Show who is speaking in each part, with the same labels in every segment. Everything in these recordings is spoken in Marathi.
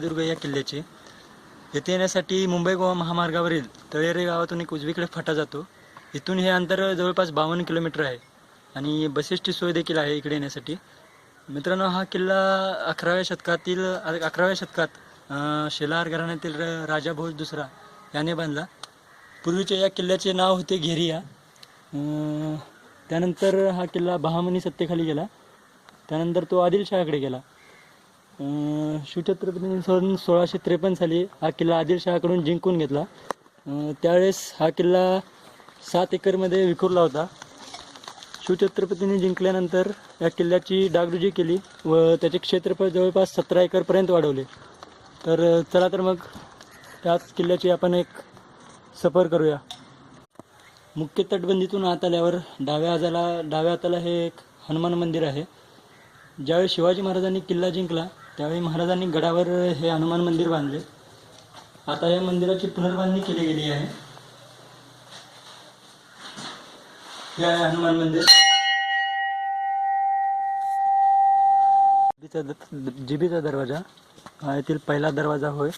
Speaker 1: विजयदुर्ग या किल्ल्याची. येथे येण्यासाठी मुंबई गोवा महामार्गावरील तळेरे गावातून एक उजवीकडे फाटा जातो. इथून हे अंतर जवळपास बावन्न किलोमीटर आहे आणि बसेसची सोय देखील आहे इकडे येण्यासाठी. मित्रांनो हा किल्ला अकराव्या शतकातील अकराव्या शतकात शेलार घराण्यातील राजा भोज दुसरा याने बांधला. पूर्वीच्या या किल्ल्याचे नाव होते घेरिया. त्यानंतर हा किल्ला बहामनी सत्तेखाली गेला. त्यानंतर तो आदिलशहाकडे गेला. शिवछत्रपती सन सोळाशे त्रेपन्न साली हा किल्ला आदिलशहाकडून जिंकून घेतला. त्यावेळेस हा किल्ला सात एकरमध्ये विखुरला होता. शिवछत्रपतींनी जिंकल्यानंतर या किल्ल्याची डागडुजी केली व त्याचे क्षेत्रफळ जवळपास सतरा एकरपर्यंत वाढवले. तर चला तर मग त्याच किल्ल्याची आपण एक सफर करूया. मुख्य तटबंदीतून आत आल्यावर डाव्या हाताला डाव्या हाताला हे एक हनुमान मंदिर आहे. ज्यावेळी शिवाजी महाराजांनी किल्ला जिंकला त्यावेळी महाराजांनी गडावर हे हनुमान मंदिर बांधले. आता या मंदिराची पुनर्बांधणी केली गेली आहे. हे आहे हनुमान मंदिर. जिबीचा दरवाजा हा येथील पहिला दरवाजा होय.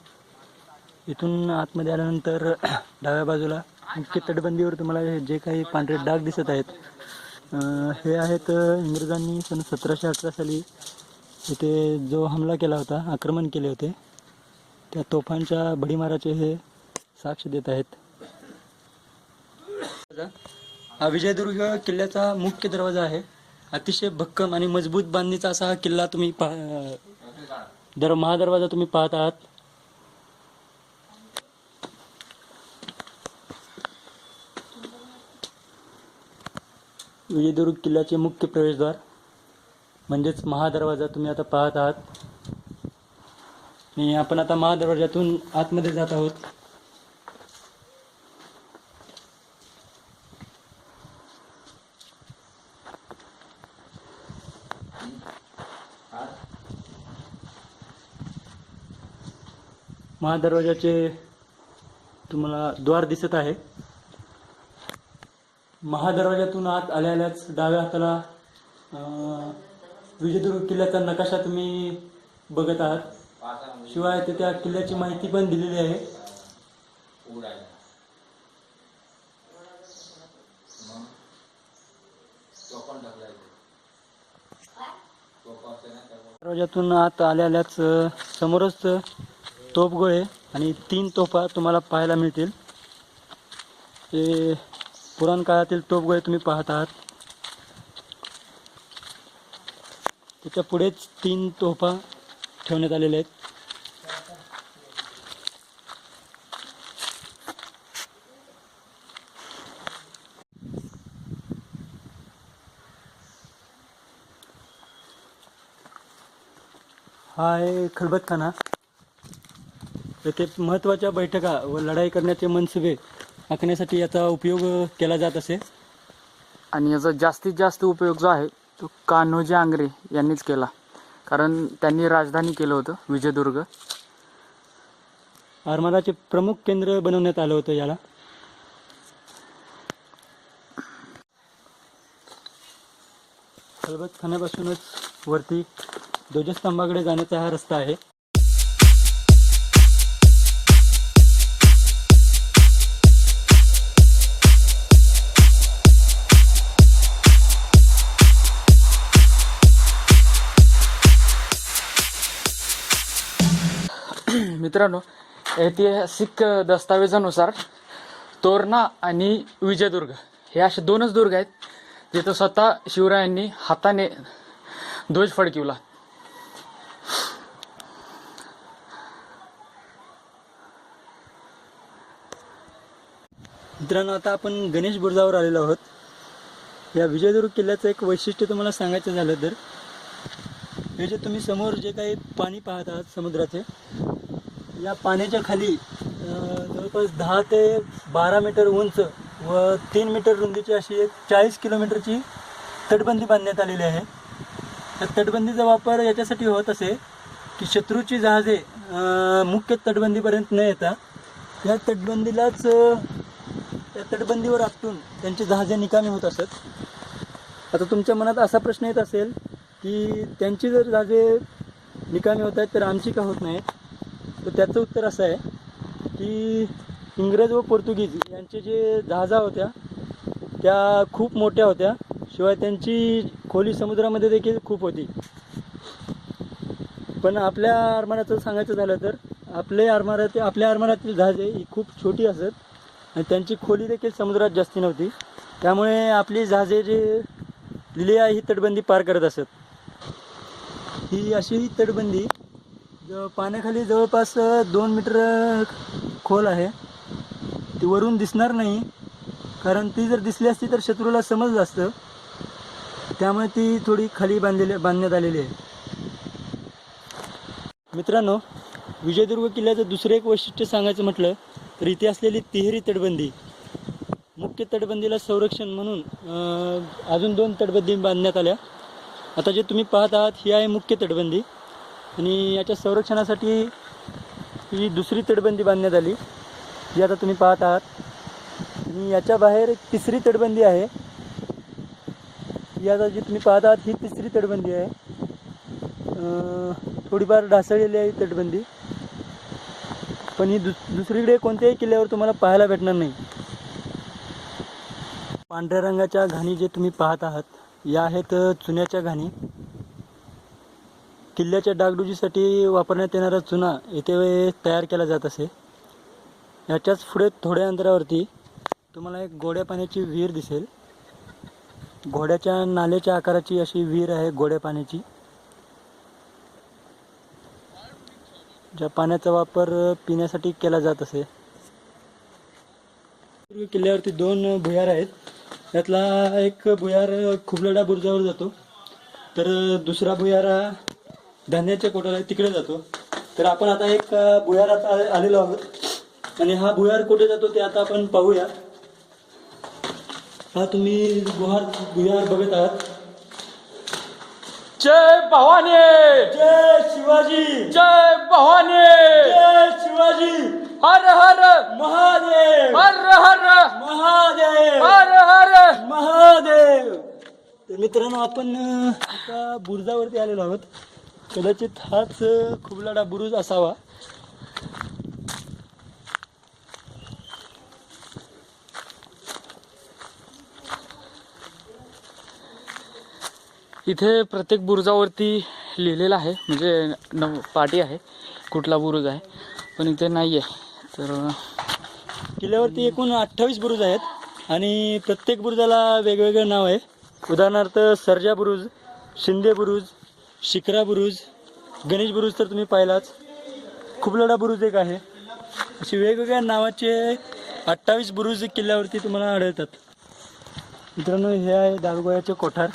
Speaker 1: इथून आतमध्ये आल्यानंतर डाव्या बाजूला मुख्य तटबंदीवर तुम्हाला जे काही पांढरे डाग दिसत आहेत हे आहेत इंग्रजांनी सन सतराशे अठरा साली इथे जो हमला केला होता आक्रमण केले होते त्या तोफांच्या भडीमाराचे हे साक्ष देत आहेत. हा विजयदुर्ग किल्ल्याचा मुख्य दरवाजा आहे. अतिशय भक्कम आणि मजबूत बांधणीचा असा हा किल्ला तुम्ही पा दर महादरवाजा तुम्ही पाहत आहात. विजयदुर्ग किल्ल्याचे मुख्य प्रवेशद्वार म्हणजेच महादरवाजा तुम्ही आता पाहत आहात. आणि आपण आता महादरवाजातून आतमध्ये जात आहोत. महादरवाजाचे तुम्हाला द्वार दिसत आहे. महादरवाजातून आत आल्या आल्याच डाव्या हाताला अं, विजयदुर्ग किल्ल्याचा नकाशा तुम्ही बघत आहात. शिवाय ते त्या किल्ल्याची माहिती पण दिलेली आहे. दरवाजातून आत आल्या आल्याच समोरच तोफगोळे आणि तीन तोफा तुम्हाला पाहायला मिळतील. ते पुराण काळातील तोफगोळे तुम्ही पाहत आहात. त्याच्या पुढेच तीन तोफा ठेवण्यात आलेल्या आहेत. हा आहे खलबतखाना. येथे महत्त्वाच्या बैठका व लढाई करण्याचे मनसुबे आखण्यासाठी याचा उपयोग केला जात असे.
Speaker 2: आणि याचा जास्तीत जास्त उपयोग जो आहे तो कान्होजी आंग्रे यांनीच केला. कारण त्यांनी राजधानी केलं होतं विजयदुर्ग.
Speaker 1: आरमाराचे प्रमुख केंद्र बनवण्यात आलं होतं याला. खलबतखान्यापासूनच वरती ध्वजस्तंभाकडे जाण्याचा हा रस्ता आहे.
Speaker 2: मित्रांनो ऐतिहासिक दस्तावेजानुसार तोरणा आणि विजयदुर्ग हे असे दोनच दुर्ग आहेत जिथं स्वतः शिवरायांनी हाताने ध्वज फडकिवला.
Speaker 1: मित्रांनो आता आपण गणेश बुरुजावर आलेलो आहोत. या विजयदुर्ग किल्ल्याचं एक वैशिष्ट्य तुम्हाला सांगायचं झालं तर हे जे तुम्ही समोर जे काही पाणी पाहत आहात समुद्राचे या पाण्याच्या खाली जवळपास दहा ते बारा मीटर उंच व तीन मीटर रुंदीची अशी एक चाळीस किलोमीटरची तटबंदी बांधण्यात आलेली आहे. त्या तटबंदीचा वापर याच्यासाठी होत असे की शत्रूची जहाजे मुख्य तटबंदीपर्यंत न येता या तटबंदीलाच त्या तटबंदीवर आपटून त्यांची जहाजे निकामी होत असत. आता तुमच्या मनात असा प्रश्न येत असेल की त्यांची जर जहाजे निकामी होत आहेत तर आमची का होत नाहीत? तर त्याचं उत्तर असं आहे की इंग्रज व पोर्तुगीज यांचे जे जहाजा होत्या त्या खूप मोठ्या होत्या. शिवाय त्यांची खोली समुद्रामध्ये देखील खूप होती. पण आपल्या आरमाराचं सांगायचं झालं तर आपले आरमारात आपल्या आरमारातील जहाजे ही खूप छोटी असत आणि त्यांची खोली देखील समुद्रात जास्ती नव्हती. त्यामुळे आपली जहाजे जे लिलिया ही तटबंदी पार करत असत. ही अशी ही तटबंदी ज पाण्याखाली जवळपास दोन मीटर खोल आहे. ती वरून दिसणार नाही. कारण ती जर दिसली असती तर शत्रूला समजलं असतं. त्यामुळे ती थोडी खाली बांधलेली बांधण्यात आलेली आहे. मित्रांनो विजयदुर्ग किल्ल्याचं दुसरं एक वैशिष्ट्य सांगायचं म्हटलं तर इथे असलेली तिहेरी तटबंदी. मुख्य तटबंदीला संरक्षण म्हणून अजून दोन तटबंदी बांधण्यात आल्या. आता जे तुम्ही पाहत आहात ही आहे मुख्य तटबंदी. आणि याच्या संरक्षणासाठी ही दुसरी तटबंदी बांधण्यात आली जी आता तुम्ही पाहत आहात. आणि याच्या बाहेर एक तिसरी तटबंदी आहे. ही आता जी तुम्ही पाहत आहात ही तिसरी तटबंदी आहे. थोडीफार ढासळलेली आहे ही तटबंदी. पण ही दुस दुसरीकडे कोणत्याही किल्ल्यावर तुम्हाला पाहायला भेटणार नाही. पांढऱ्या रंगाच्या घाणी जे तुम्ही पाहत आहात या आहेत चुन्याच्या घाणी. किल्ल्याच्या डागडुजीसाठी वापरण्यात येणारा चुना येथे तयार केला जात असे. याच्याच पुढे थोड्या अंतरावरती तुम्हाला एक गोड्या पाण्याची विहीर दिसेल. घोड्याच्या नाल्याच्या आकाराची अशी विहीर आहे गोड्या पाण्याची. ज्या पाण्याचा वापर पिण्यासाठी केला जात असे. किल्ल्यावरती दोन भुयार आहेत. त्यातला एक भुयार खुबलडा बुरुजावर जातो. तर दुसरा भुयार धान्याच्या कोटाला तिकडे जातो. तर आपण आता एक भुयारात आ- आलेलो आहोत. आणि हा भुयार कुठे जातो ते आता आपण पाहूया. हा तुम्ही गुहार भुयार बघत आहात.
Speaker 2: जय भवानी!
Speaker 1: जय शिवाजी!
Speaker 2: जय भवानी!
Speaker 1: जय शिवाजी!
Speaker 2: हर हर
Speaker 1: महादेव!
Speaker 2: हर हर
Speaker 1: महादेव!
Speaker 2: हर हर
Speaker 1: महादेव! तर मित्रांनो आपण आता बुरुजावरती आलेलो आहोत. कदाचित हाच खुबलाडा बुरुज असावा.
Speaker 2: इथे प्रत्येक बुरुजावरती लिहिलेलं आहे म्हणजे न पाटी आहे कुठला बुरुज आहे पण इथे नाही आहे तर
Speaker 1: किल्ल्यावरती एकूण अठ्ठावीस बुरुज आहेत आणि प्रत्येक बुरुजाला वेगवेगळं नाव आहे. उदाहरणार्थ सर्जा बुरुज शिंदे बुरुज शिखरा बुरुज गणेश बुरुज तर तुम्ही पाहिलाच. खुबलडा बुरुज एक आहे. असे वेगवेगळ्या नावाचे अठ्ठावीस बुरुज किल्ल्यावरती तुम्हाला आढळतात. मित्रांनो हे आहे दारुगोळ्याचे कोठार.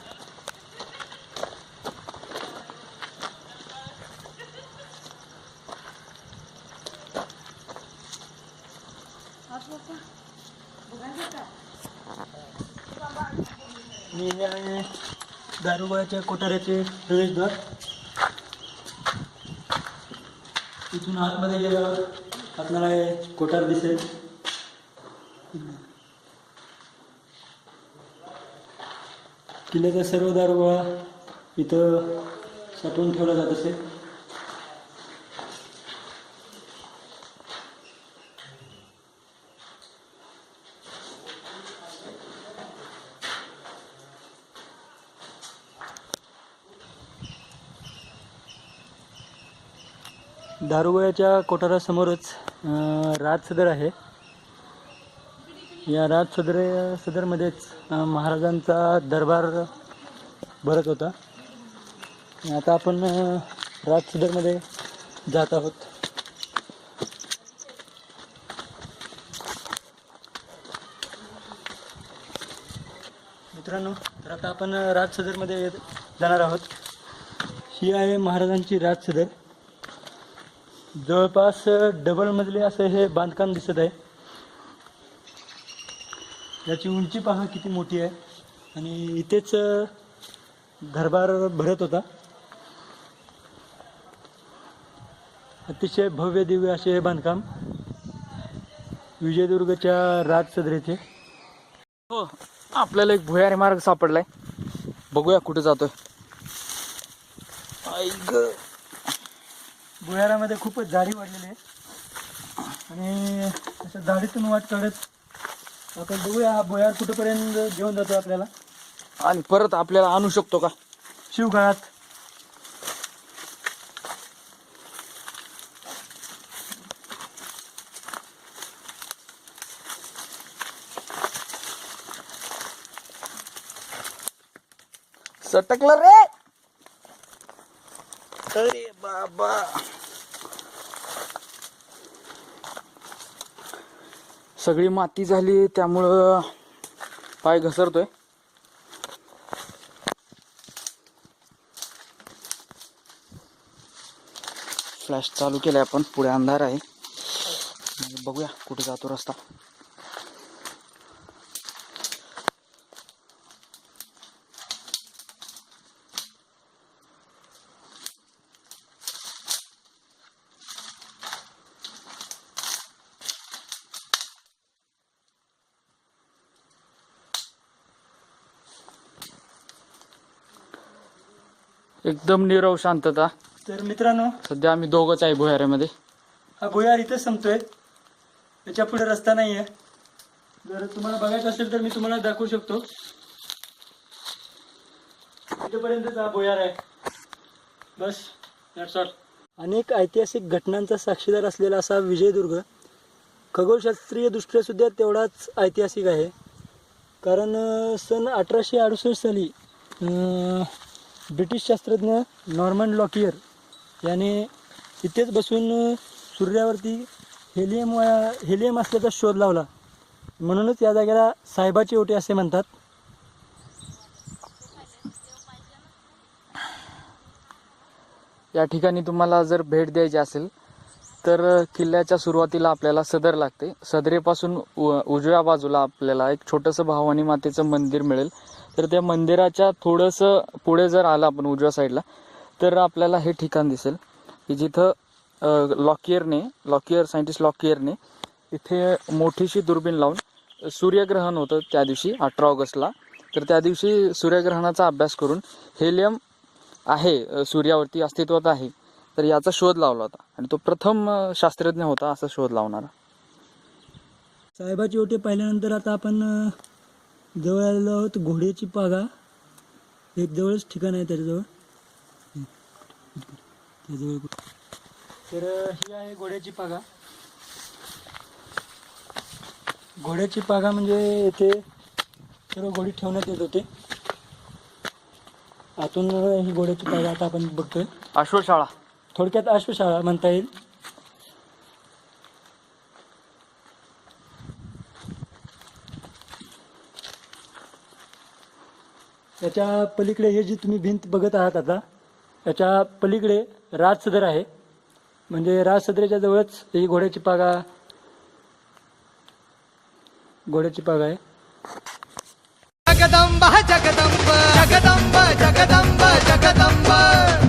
Speaker 1: हे आहे दारुगोळ्याच्या कोठाऱ्याचे प्रवेशद्वार. इथून आतमध्ये गेल्यावर आपल्याला हे कोठार दिसेल. किल्ल्याचा सर्व दारुगोळा इथं साठवून ठेवला जात असे. दारुगोळ्याच्या कोठारासमोरच राज सदर आहे. या राज सदर सदरमध्येच महाराजांचा दरबार भरत होता. आता आपण राज सदरमध्ये जात आहोत. मित्रांनो तर आता आपण राज सदरमध्ये जाणार आहोत. ही आहे महाराजांची राज सदर. जवळपास डबल मजली असं हे बांधकाम दिसत आहे. याची उंची पहा किती मोठी आहे. आणि इथेच घरभार भरत होता. अतिशय भव्य दिव्य असे हे बांधकाम विजयदुर्गच्या राज सदरेचे
Speaker 2: हो आपल्याला एक भुयारी मार्ग सापडलाय. बघूया कुठे जातोय. ऐक
Speaker 1: भुयारामध्ये खूपच जाळी वाढलेली आहे. आणि असं जाळीतून वाट काढत आपण बघूया हा भुयार कुठेपर्यंत घेऊन जातो आपल्याला.
Speaker 2: आणि परत आपल्याला आणू शकतो का?
Speaker 1: शिवकाळात
Speaker 2: सटकलं रे! अरे बाबा! सगळी माती झाली त्यामुळं पाय घसरतोय. फ्लॅश चालू केलाय आपण पुढे अंधार आहे. बघूया कुठे जातो रस्ता. एकदम निरव शांतता.
Speaker 1: तर मित्रांनो
Speaker 2: सध्या आम्ही दोघंच आहे भुयाऱ्यामध्ये.
Speaker 1: हा भुयार इथंच संपतोय. त्याच्या पुढे रस्ता नाही आहे जर तुम्हाला बघायचं असेल तर मी तुम्हाला दाखवू शकतो. इथपर्यंतच हा भुयार आहे. बस that's all. अनेक ऐतिहासिक घटनांचा साक्षीदार असलेला असा विजयदुर्ग खगोलशास्त्रीय दृष्ट्या सुद्धा तेवढाच ऐतिहासिक आहे. कारण सन अठराशे अडुसष्ट साली ब्रिटिश शास्त्रज्ञ नॉर्मन लॉकियर याने इथेच बसून सूर्यावरती हेलियम हेलियम असल्याचा शोध लावला. म्हणूनच या जागेला साहेबाची ओटी असे म्हणतात.
Speaker 2: या ठिकाणी तुम्हाला जर भेट द्यायची असेल तर किल्ल्याच्या सुरुवातीला आपल्याला सदर लागते. सदरेपासून उजव्या बाजूला आपल्याला एक छोटंसं भावानी मातेचं मंदिर मिळेल. तर त्या मंदिराच्या थोडंसं पुढे जर आलं आपण उजव्या साईडला तर आपल्याला हे ठिकाण दिसेल की जिथं लॉकियरने लॉकियर सायंटिस्ट लॉकियरने इथे मोठीशी दुर्बीण लावून सूर्यग्रहण होतं त्या दिवशी अठरा ऑगस्टला. तर त्या दिवशी सूर्यग्रहणाचा अभ्यास करून हेलियम आहे सूर्यावरती अस्तित्वात आहे तर याचा शोध लावला होता. आणि तो प्रथम शास्त्रज्ञ होता असा शोध लावणारा.
Speaker 1: साहेबाची ओटी पाहिल्यानंतर आता आपण जवळ आलेलो आहोत घोड्याची पागा. एक जवळच ठिकाण आहे त्याच्याजवळ. त्याजवळ? तर ही आहे घोड्याची पागा. घोड्याची पागा म्हणजे येथे सर्व घोडी ठेवण्यात येत होते. आतून ही घोड्याची पागा आता आपण बघतोय.
Speaker 2: अश्वशाळा.
Speaker 1: थोडक्यात अश्वशाळा म्हणता येईल. याच्या पलीकडे हे जी तुम्ही भिंत बघत आहात आता याच्या पलीकडे राजसदर आहे. म्हणजे राजसदरेच्या जवळच ही घोड्याची पागा घोड्याची पागा आहे.
Speaker 3: जगदंब जगदंब जगदंब जगदंब जगदंब.